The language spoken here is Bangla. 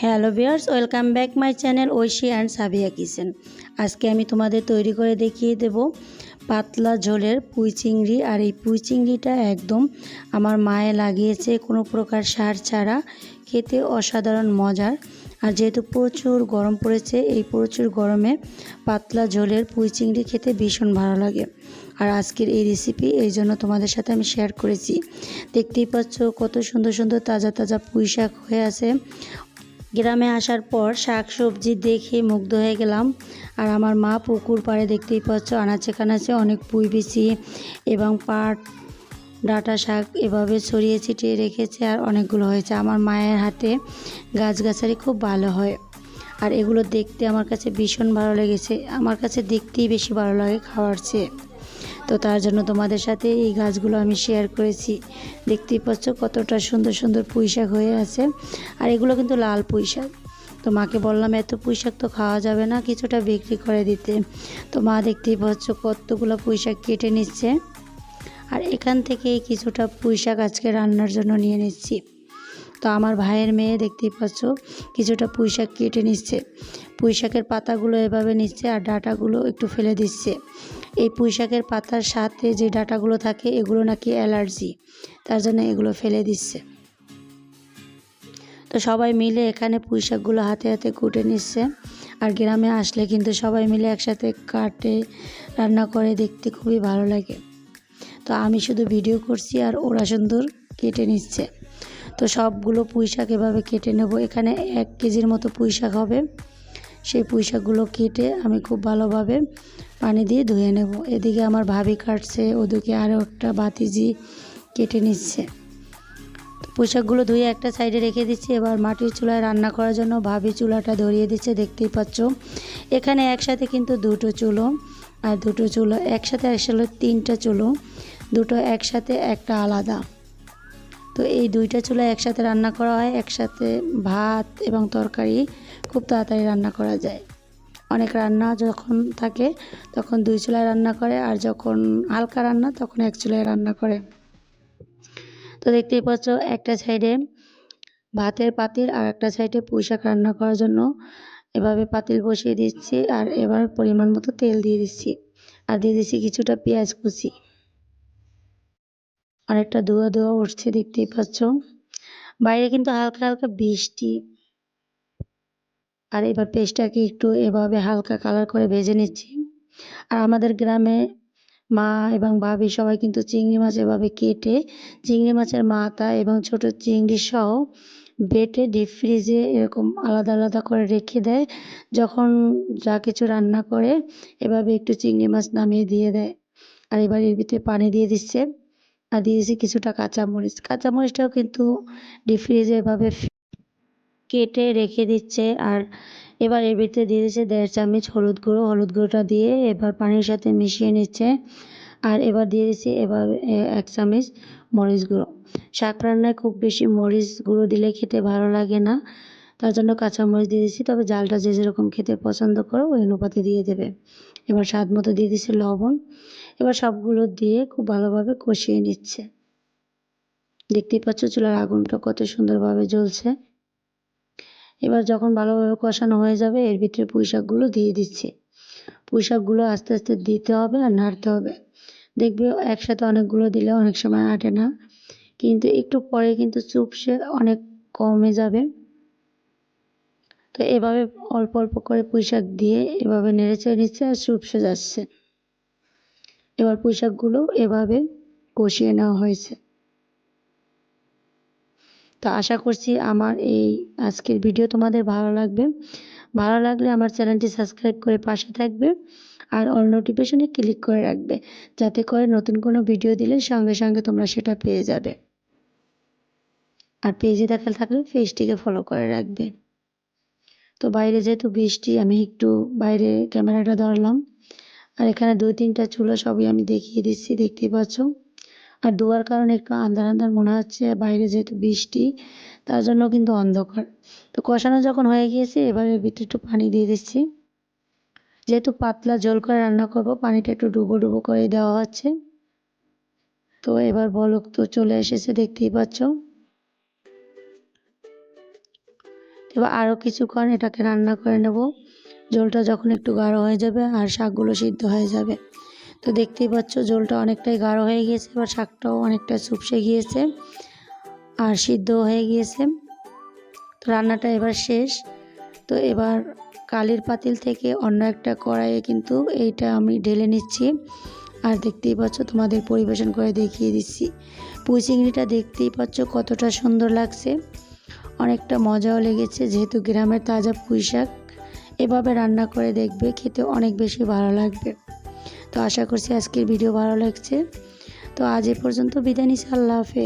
Hello viewers, welcome back my channel Oishi and Sabiya kitchen. আজকে আমি তোমাদের তৈরি করে দেখিয়ে দেব পাতলা ঝোলের পুঁই চিংড়ি। আর এই পুঁই চিংড়িটা একদম আমার মায়ে লাগিয়েছে কোনো প্রকার সার ছাড়া, খেতে অসাধারণ মজার। আর যেহেতু প্রচুর গরম পড়েছে, এই প্রচুর গরমে পাতলা ঝোলের পুঁই চিংড়ি খেতে ভীষণ ভালো লাগে। আর আজকের এই রেসিপি এই জন্য তোমাদের সাথে আমি শেয়ার করেছি। দেখতেই পাচ্ছ কত সুন্দর সুন্দর তাজা তাজা পুঁই শাক হয়ে আছে। গ্রামে আসার পর শাক সবজি দেখে মুগ্ধ হয়ে গেলাম। আর আমার মা পুকুর পাড়ে দেখতেই পাচ্ছ, আনাচে কানাচে অনেক পুঁই বিচি এবং পাট, ডাটা শাক এভাবে ছড়িয়ে ছিটিয়ে রেখেছে আর অনেকগুলো হয়েছে। আমার মায়ের হাতে গাছগাছালি খুব ভালো হয় আর এগুলো দেখতে আমার কাছে ভীষণ ভালো লেগেছে। আমার কাছে দেখতেই বেশি ভালো লাগে খাওয়ার চেয়ে। তো তার জন্য তোমাদের সাথে এই গাছগুলো আমি শেয়ার করেছি। দেখতেই পাচ্ছ কতটা সুন্দর সুন্দর পুঁই শাক হয়ে আছে। আর এগুলো কিন্তু লাল পুঁই শাক তো মাকে বললাম, এত পুঁইশাক তো খাওয়া যাবে না কিছুটা বিক্রি করে দিতে। তো মা দেখতেই পাচ্ছ কতগুলো পুঁই শাক কেটে নিচ্ছে। আর এখান থেকে কিছুটা পুঁই শাক আজকে রান্নার জন্য নিয়ে নিচ্ছি। তো আমার ভাইয়ের মেয়ে দেখতেই পাচ্ছ কিছুটা পুঁই শাক কেটে নিচ্ছে। পুঁই শাকের পাতাগুলো এভাবে নিচ্ছে আর ডাটাগুলো একটু ফেলে দিচ্ছে। এই পুঁইশাকের পাতার সাথে যে ডাটাগুলো থাকে, এগুলো নাকি অ্যালার্জি। তার জন্য এগুলো ফেলে দিচ্ছে। তো সবাই মিলে এখানে পুঁই শাকগুলো হাতে হাতে কুটে নিচ্ছে। আর গ্রামে আসলে কিন্তু সবাই মিলে একসাথে কাটে, রান্না করে, দেখতে খুবই ভালো লাগে। তো আমি শুধু ভিডিও করছি আর ওরা সুন্দর কেটে নিচ্ছে। তো সবগুলো পুঁইশাক এভাবে কেটে নেব। এখানে এক কেজির মতো পুঁইশাক হবে। সেই পুঁই শাকগুলো কেটে আমি খুব ভালোভাবে পানি দিয়ে ধুয়ে নেব। এদিকে আমার ভাবি কাটছে, ওদিকে আরও একটা বাতিজি কেটে নিচ্ছে। পুঁই শাকগুলো ধুয়ে একটা সাইডে রেখে দিচ্ছি। এবার মাটির চুলায় রান্না করার জন্য ভাবি চুলাটা ধরিয়ে দিচ্ছে, দেখতেই পাচ্ছ। এখানে একসাথে কিন্তু দুটো চুলো, আর দুটো চুলো একসাথে আসলে তিনটা চুলো, দুটো একসাথে একটা আলাদা। তো এই দুইটা চুলা একসাথে রান্না করা হয়। একসাথে ভাত এবং তরকারি খুব তাড়াতাড়ি রান্না করা যায়। অনেক রান্না যখন থাকে, তখন দুই চুলায় রান্না করে আর যখন হালকা রান্না, তখন এক চুলায় রান্না করে। তো দেখতেই পাচ্ছ, একটা সাইডে ভাতের পাতিল আর একটা সাইডে পুঁইশাক রান্না করার জন্য এভাবে পাতিল বসিয়ে দিচ্ছি আর এবার পরিমাণ মতো তেল দিয়ে দিচ্ছি। আর দিয়ে দিচ্ছি কিছুটা পেঁয়াজ কুচি। অনেকটা ধোয়া ধোয়া উঠছে, দেখতেই পাচ্ছ। বাইরে কিন্তু হালকা হালকা বৃষ্টি। আর এবার পেস্টটাকে একটু এভাবে হালকা কালার করে ভেজে নিচ্ছি। আর আমাদের গ্রামে মা এবং ভাবি সবাই কিন্তু চিংড়ি মাছ এভাবে কেটে, চিংড়ি মাছের মাথা এবং ছোট চিংড়ি সহ বেটে ডিপ ফ্রিজে এরকম আলাদা আলাদা করে রেখে দেয়। যখন যা কিছু রান্না করে, এভাবে একটু চিংড়ি মাছ নামিয়ে দিয়ে দেয়। আর এবার এর ভিতরে পানি দিয়ে দিচ্ছে। আর দিয়ে দিয়েছি কিছুটা কাঁচামরিচ। কাঁচামরিচটাও কিন্তু ডিপ ফ্রিজে এভাবে কেটে রেখে দিচ্ছে। আর এবার এর ভিতরে দিয়ে দিচ্ছে দেড় চামচ হলুদ গুঁড়ো। হলুদ গুঁড়োটা দিয়ে এবার পানির সাথে মিশিয়ে নিচ্ছে। আর এবার দিয়ে দিচ্ছি এবার এক চামচ মরিচ গুঁড়ো। শাক রান্নায় খুব বেশি মরিচ গুঁড়ো দিলে খেতে ভালো লাগে না। তার জন্য কাঁচা মরিচ দিয়ে দিচ্ছি তবে জালটা যে যেরকম খেতে পছন্দ করো, ওই অনুপাতে দিয়ে দেবে। এবার স্বাদ মতো দিয়ে দিচ্ছি লবণ। এবার সবগুলো দিয়ে খুব ভালোভাবে কষিয়ে নিচ্ছে। দেখতেই পাচ্ছ চুলার আগুনটা কত সুন্দরভাবে জ্বলছে। এবার যখন ভালোভাবে কষানো হয়ে যাবে, এর ভিতরে পুঁই শাকগুলো দিয়ে দিচ্ছি। পুঁই শাকগুলো আস্তে আস্তে দিতে হবে আর নাড়তে হবে। দেখবে একসাথে অনেকগুলো দিলে অনেক সময় আটে না, কিন্তু একটু পরে কিন্তু চুপসে অনেক কমে যাবে। তো এভাবে অল্প অল্প করে পুঁই শাক দিয়ে এভাবে নেড়ে চেড়ে নিচ্ছে আর চুপসে যাচ্ছে এবার পুঁই শাকগুলো এভাবে কষিয়ে নেওয়া হয়েছে। তো আশা করছি আমার এই আজকের ভিডিও তোমাদের ভালো লাগবে। ভালো লাগলে আমার চ্যানেলটি সাবস্ক্রাইব করে পাশে থাকবে আর অল নোটিফিকেশনে ক্লিক করে রাখবে, যাতে করে নতুন কোনো ভিডিও দিলে সঙ্গে সঙ্গে তোমরা সেটা পেয়ে যাবে। আর পেজে দেখা থাকলে পেজটিকে ফলো করে রাখবে। তো বাইরে যেহেতু বৃষ্টি, আমি একটু বাইরে ক্যামেরাটা ধরলাম। আর এখানে দুই তিনটা চুলো সবই আমি দেখিয়ে দিচ্ছি, দেখতেই পাচ্ছ? আর ধোয়ার কারণে একটু আন্ধার আন্ধার মনে হচ্ছে, বাইরে যেহেতু বৃষ্টি, তার জন্য কিন্তু অন্ধকার। তো কষানো যখন হয়ে গিয়েছে, এবারে ভিতরে একটু পানি দিয়ে দিচ্ছি। যেহেতু পাতলা জল করে রান্না করব, পানিটা একটু ডুবো ডুবো করে দেওয়া হচ্ছে। তো এবার বলক তো চলে এসেছে, দেখতেই পাচ্ছ। এবার আরও কিছুক্ষণ এটাকে রান্না করে নেব। জলটা যখন একটু গাঢ় হয়ে যাবে আর শাকগুলো সিদ্ধ হয়ে যাবে। তো দেখতেই পাচ্ছ ঝোলটা অনেকটাই গাঢ় হয়ে গিয়েছে, এবার শাকটাও অনেকটা চুপসে গিয়েছে আর সিদ্ধ হয়ে গিয়েছে। তো রান্নাটা এবার শেষ। তো এবার কালির পাতিল থেকে অন্য একটা কড়াইয়ে কিন্তু এইটা আমি ঢেলে নিচ্ছি। আর দেখতেই পাচ্ছ তোমাদের পরিবেশন করে দেখিয়ে দিচ্ছি। পুঁই চিংড়িটা দেখতেই পাচ্ছ কতটা সুন্দর লাগছে। অনেকটা মজাও লেগেছে যেহেতু গ্রামের তাজা পুঁই শাক। এভাবে রান্না করে দেখবে খেতে অনেক বেশি ভালো লাগবে। তো আশা করছি আজকের ভিডিও ভালো লাগছে। তো আজ এ পর্যন্ত বিদায় নিচ্ছি, আল্লাহ হাফেজ।